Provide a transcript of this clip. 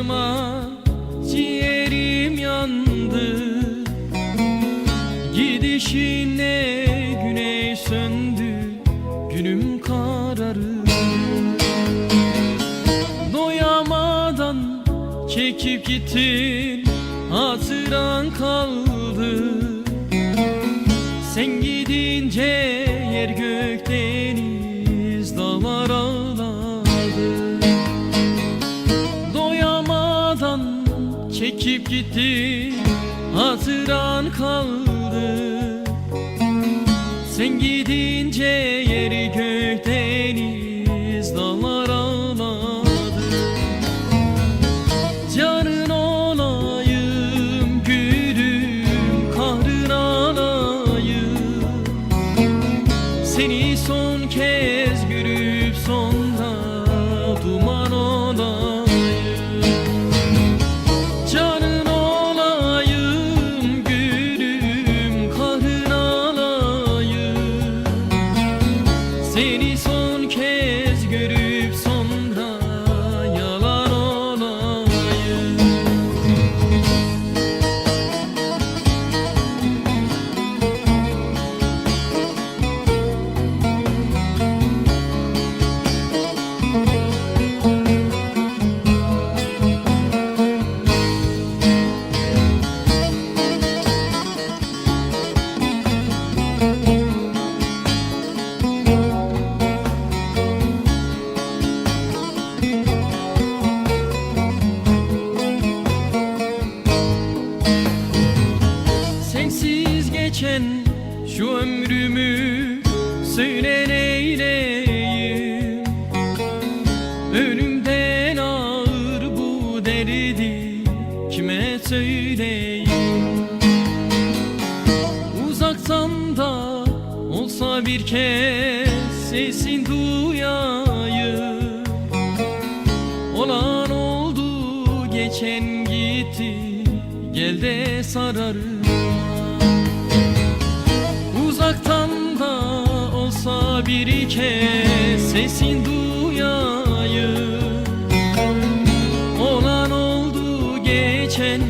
yanıma ciğerim yandı. Gidişine güneş söndü günüm kararı. Doyamadan çekip gittin hatıran kaldı çekip gitti hatıran kaldı. Sen gidince son kez görüp sonra şu ömrümü söyle neyleyim? Önümden ağır bu derdi kime söyleyeyim? Uzaktan da olsa bir kez sesin duyayım. Olan oldu geçen gitti Gel de sararım bir kez Sesin duyayım. Olan oldu geçen